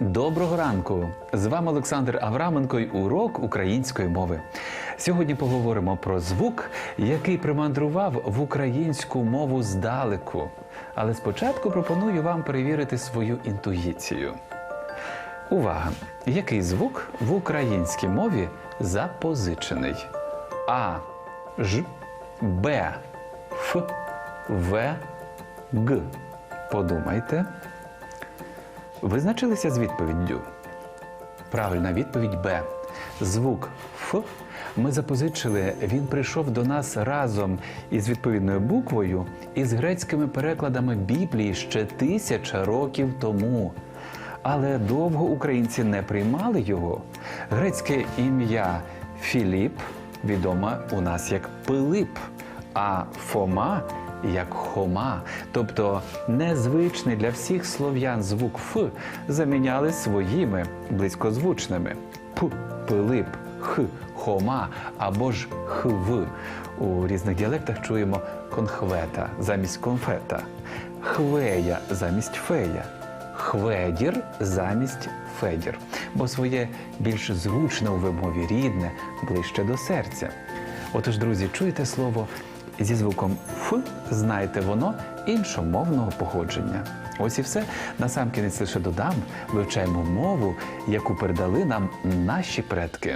Доброго ранку! З вами Олександр Авраменко й урок української мови. Сьогодні поговоримо про звук, який примандрував в українську мову здалеку. Але спочатку пропоную вам перевірити свою інтуїцію. Увага! Який звук в українській мові запозичений? А. Ж, Б, Ф, В, Г. Подумайте. Визначилися з відповіддю? Правильна відповідь Б. Звук Ф ми запозичили, він прийшов до нас разом із відповідною буквою і з грецькими перекладами Біблії ще тисяча років тому. Але довго українці не приймали його. Грецьке ім'я Філіп відоме у нас як Пилип, а Фома як Хома. Тобто незвичний для всіх слов'ян звук Ф заміняли своїми близькозвучними П, Пилип, Х, Хома або ж Хв. У різних діалектах чуємо конхвета замість конфета, хвея замість фея, хведір замість федір, бо своє більш звучне у вимові рідне, ближче до серця. Отож, друзі, чуєте слово зі звуком Ф, знаєте, воно іншомовного походження. Ось і все. Насамкінець лише додам, вивчаємо мову, яку передали нам наші предки.